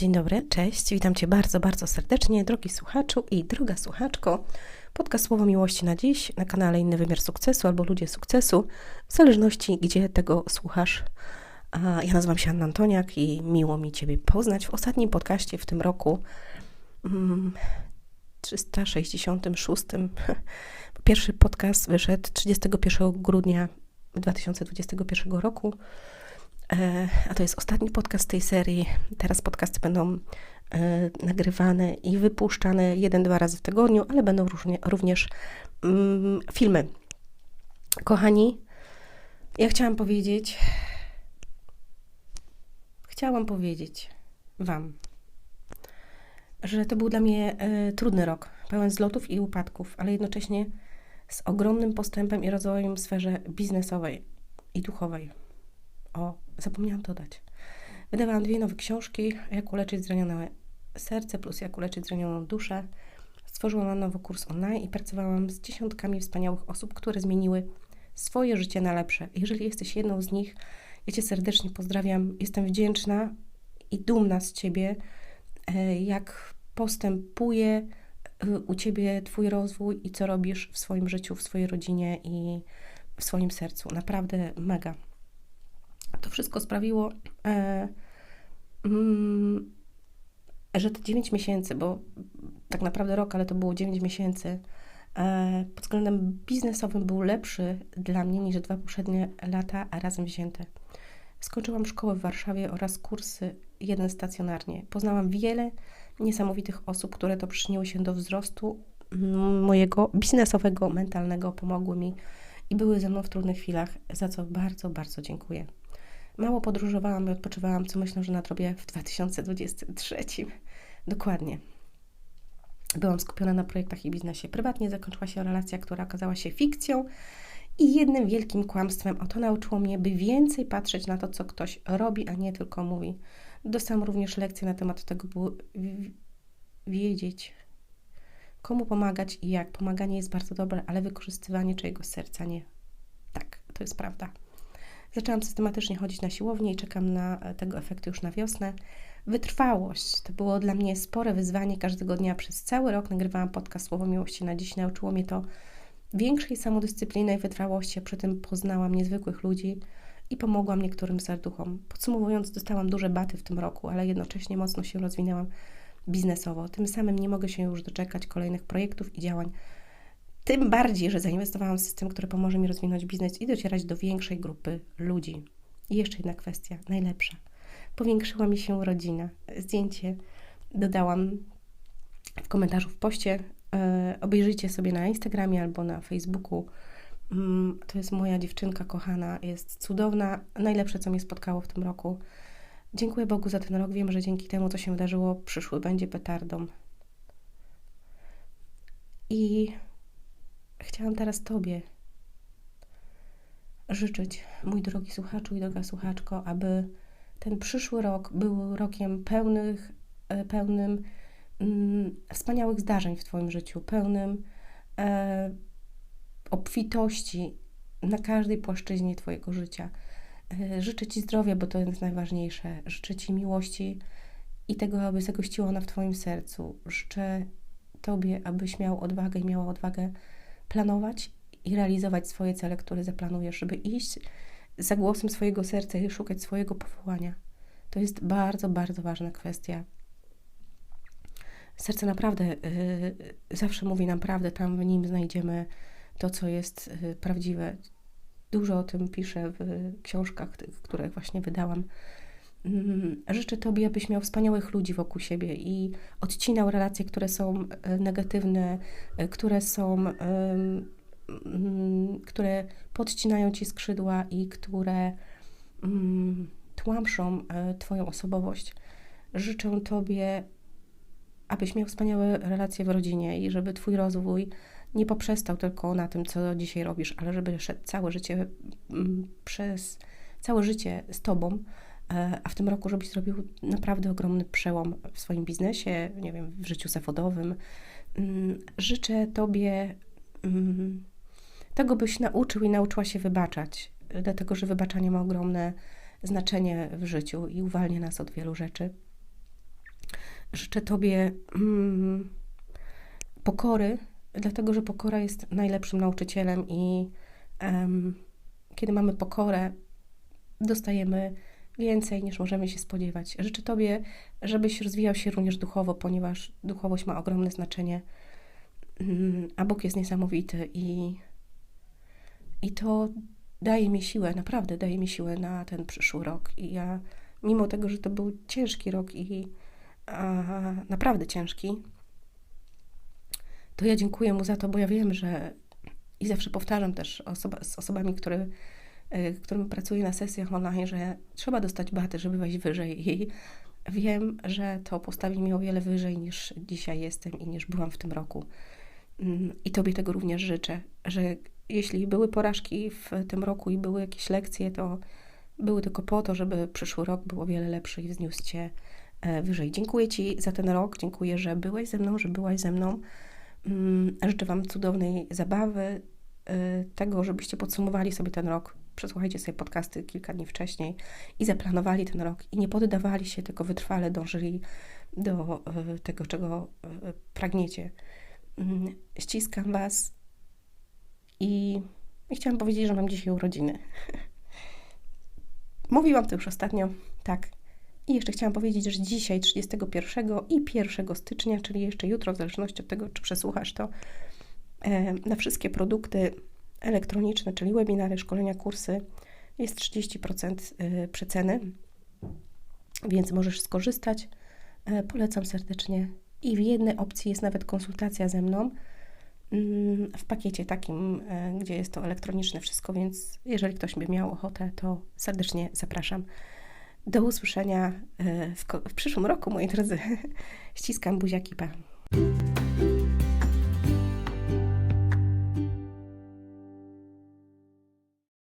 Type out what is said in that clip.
dzień dobry, cześć. Witam Cię bardzo, bardzo serdecznie, drogi słuchaczu i droga słuchaczko. Podcast Słowo Miłości na dziś na kanale Inny Wymiar Sukcesu albo Ludzie Sukcesu, w zależności gdzie tego słuchasz. A ja nazywam się Anna Antoniak i miło mi Ciebie poznać w ostatnim podcaście w tym roku mm, 366. Pierwszy podcast wyszedł 31 grudnia 2021 roku. E, a to jest ostatni podcast tej serii. Teraz podcasty będą e, nagrywane i wypuszczane jeden, dwa razy w tygodniu, ale będą również mm, filmy. Kochani, ja chciałam powiedzieć, chciałam powiedzieć Wam, że to był dla mnie e, trudny rok, pełen zlotów i upadków, ale jednocześnie z ogromnym postępem i rozwojem w sferze biznesowej i duchowej. O, zapomniałam dodać. Wydawałam dwie nowe książki, jak uleczyć zranione serce plus jak uleczyć zranioną duszę. Stworzyłam nowy kurs online i pracowałam z dziesiątkami wspaniałych osób, które zmieniły swoje życie na lepsze. Jeżeli jesteś jedną z nich, ja Cię serdecznie pozdrawiam. Jestem wdzięczna i dumna z Ciebie, e, jak postępuje e, u Ciebie Twój rozwój i co robisz w swoim życiu, w swojej rodzinie i w swoim sercu. Naprawdę mega. To wszystko sprawiło, e, mm, że te 9 miesięcy, bo tak naprawdę rok, ale to było 9 miesięcy, e, pod względem biznesowym był lepszy dla mnie niż dwa poprzednie lata razem wzięte. Skończyłam szkołę w Warszawie oraz kursy jeden stacjonarnie. Poznałam wiele niesamowitych osób, które to przyczyniły się do wzrostu mojego biznesowego, mentalnego, pomogły mi i były ze mną w trudnych chwilach, za co bardzo, bardzo dziękuję. Mało podróżowałam i odpoczywałam, co myślę, że nadrobię w 2023. Dokładnie. Byłam skupiona na projektach i biznesie. Prywatnie zakończyła się relacja, która okazała się fikcją i jednym wielkim kłamstwem. Oto nauczyło mnie, by więcej patrzeć na to, co ktoś robi, a nie tylko mówi. Dostałam również lekcje na temat tego, by wiedzieć, komu pomagać i jak. Pomaganie jest bardzo dobre, ale wykorzystywanie czyjegoś serca nie. Tak, to jest prawda. Zaczęłam systematycznie chodzić na siłownię i czekam na e, tego efekty już na wiosnę. Wytrwałość to było dla mnie spore wyzwanie. Każdego dnia przez cały rok nagrywałam podcast Słowo Miłości na dziś. Nauczyło mnie to większej samodyscypliny i wytrwałości, a przy tym poznałam niezwykłych ludzi i pomogłam niektórym serduchom. Podsumowując, dostałam duże baty w tym roku, ale jednocześnie mocno się rozwinęłam biznesowo. Tym samym nie mogę się już doczekać kolejnych projektów i działań tym bardziej, że zainwestowałam w system, który pomoże mi rozwinąć biznes i docierać do większej grupy ludzi. I jeszcze jedna kwestia, najlepsza. Powiększyła mi się rodzina. Zdjęcie dodałam w komentarzu w poście. E, obejrzyjcie sobie na Instagramie albo na Facebooku. Mm, to jest moja dziewczynka kochana, jest cudowna, najlepsze, co mnie spotkało w tym roku. Dziękuję Bogu za ten rok. Wiem, że dzięki temu, co się wydarzyło, przyszły będzie petardą. I chciałam teraz Tobie życzyć, mój drogi słuchaczu i droga słuchaczko, aby ten przyszły rok był rokiem pełnych, e, pełnym mm, wspaniałych zdarzeń w Twoim życiu, pełnym e, obfitości na każdej płaszczyźnie Twojego życia. E, życzę Ci zdrowia, bo to jest najważniejsze. Życzę Ci miłości i tego, aby zagościła ona w Twoim sercu. Życzę Tobie, abyś miał odwagę i miała odwagę planować i realizować swoje cele, które zaplanujesz, żeby iść za głosem swojego serca i szukać swojego powołania. To jest bardzo, bardzo ważna kwestia. Serce naprawdę yy, zawsze mówi nam prawdę, tam w nim znajdziemy to, co jest yy, prawdziwe. Dużo o tym piszę w książkach, tych, które właśnie wydałam. Mm, życzę Tobie, abyś miał wspaniałych ludzi wokół siebie i odcinał relacje, które są e, negatywne, e, które są, mm, które podcinają Ci skrzydła i które mm, tłamszą e, Twoją osobowość. Życzę Tobie, abyś miał wspaniałe relacje w rodzinie i żeby Twój rozwój nie poprzestał tylko na tym, co dzisiaj robisz, ale żeby szedł całe życie przez całe życie z Tobą a w tym roku, żebyś zrobił naprawdę ogromny przełom w swoim biznesie, nie wiem, w życiu zawodowym. Mm, życzę Tobie mm, tego, byś nauczył i nauczyła się wybaczać, dlatego że wybaczanie ma ogromne znaczenie w życiu i uwalnia nas od wielu rzeczy. Życzę Tobie mm, pokory, dlatego że pokora jest najlepszym nauczycielem i em, kiedy mamy pokorę, dostajemy więcej niż możemy się spodziewać. Życzę Tobie, żebyś rozwijał się również duchowo, ponieważ duchowość ma ogromne znaczenie, Mm, a Bóg jest niesamowity i, i to daje mi siłę, naprawdę daje mi siłę na ten przyszły rok. I ja, mimo tego, że to był ciężki rok i a, naprawdę ciężki, to ja dziękuję mu za to, bo ja wiem, że i zawsze powtarzam też osoba, z osobami, które, którym pracuję na sesjach online, że trzeba dostać baty, żeby wejść wyżej. I wiem, że to postawi mnie o wiele wyżej niż dzisiaj jestem i niż byłam w tym roku. Mm, I Tobie tego również życzę, że jeśli były porażki w tym roku i były jakieś lekcje, to były tylko po to, żeby przyszły rok był o wiele lepszy i wzniósł Cię e, wyżej. Dziękuję Ci za ten rok, dziękuję, że byłeś ze mną, że byłaś ze mną. Mm, Życzę Wam cudownej zabawy, e, tego, żebyście podsumowali sobie ten rok. Przesłuchajcie sobie podcasty kilka dni wcześniej i zaplanowali ten rok i nie poddawali się, tylko wytrwale dążyli do e, tego, czego pragniecie. Mm, Ściskam Was i, i chciałam powiedzieć, że mam dzisiaj urodziny. Mówiłam to już ostatnio, tak. I jeszcze chciałam powiedzieć, że dzisiaj, 31 i 1 stycznia, czyli jeszcze jutro, w zależności od tego, czy przesłuchasz to, e, na wszystkie produkty elektroniczne, czyli webinary, szkolenia, kursy, jest 30% e, przeceny, więc możesz skorzystać. E, Polecam serdecznie. I w jednej opcji jest nawet konsultacja ze mną mm, w pakiecie takim, e, gdzie jest to elektroniczne wszystko, więc jeżeli ktoś by miał ochotę, to serdecznie zapraszam. Do usłyszenia w, w przyszłym roku, moi drodzy. Ściskam buziaki, pa.